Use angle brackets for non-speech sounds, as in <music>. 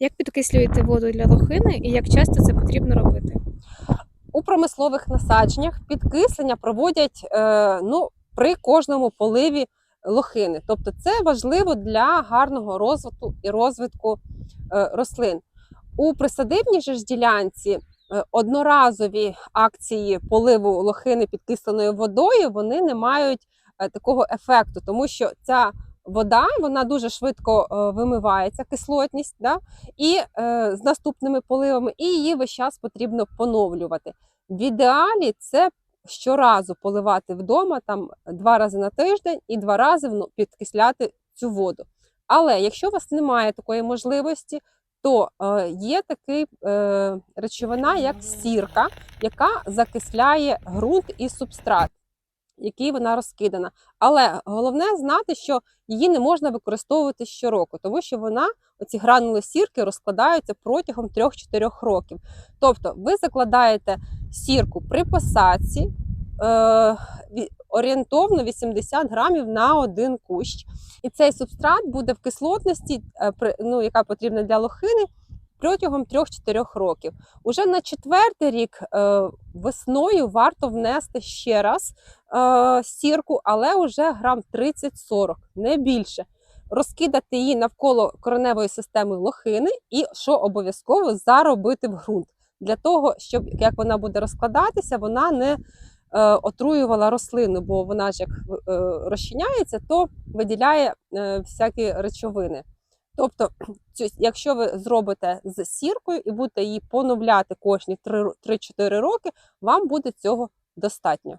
Як підкислюєте воду для лохини і як часто це потрібно робити? У промислових насадженнях підкислення проводять е, ну, при кожному поливі лохини. Тобто це важливо для гарного розвитку і розвитку е, рослин. У присадибній же ж ділянці е, одноразові акції поливу лохини підкисленою водою вони не мають е, такого ефекту, тому що ця вода вона дуже швидко е, вимивається, кислотність, да? і е, з наступними поливами, і її весь час потрібно поновлювати. В ідеалі це щоразу поливати вдома там два рази на тиждень і два рази ну, підкисляти цю воду. Але якщо у вас немає такої можливості, то е, є такий е, речовина, як сірка, яка закисляє ґрунт і субстрат, який вона розкидана. Але головне знати, що її не можна використовувати щороку, тому що вона, оці гранули сірки, розкладаються протягом 3-4 років. Тобто ви закладаєте сірку при посадці е, орієнтовно 80 грамів на один кущ. І цей субстрат буде в кислотності, е, ну, яка потрібна для лохини, протягом 3-4 років. Уже на четвертий рік е, весною варто внести ще раз е, сірку, але вже грам 30-40, не більше. Розкидати її навколо кореневої системи лохини і що обов'язково заробити в ґрунт для того, щоб як вона буде розкладатися, вона не е, отруювала рослину, бо вона ж як е, розчиняється, то виділяє е, всякі речовини. Тобто, <clears throat> якщо ви зробите з сіркою і будете її поновляти кожні 3 3-4 роки, вам буде цього достатньо.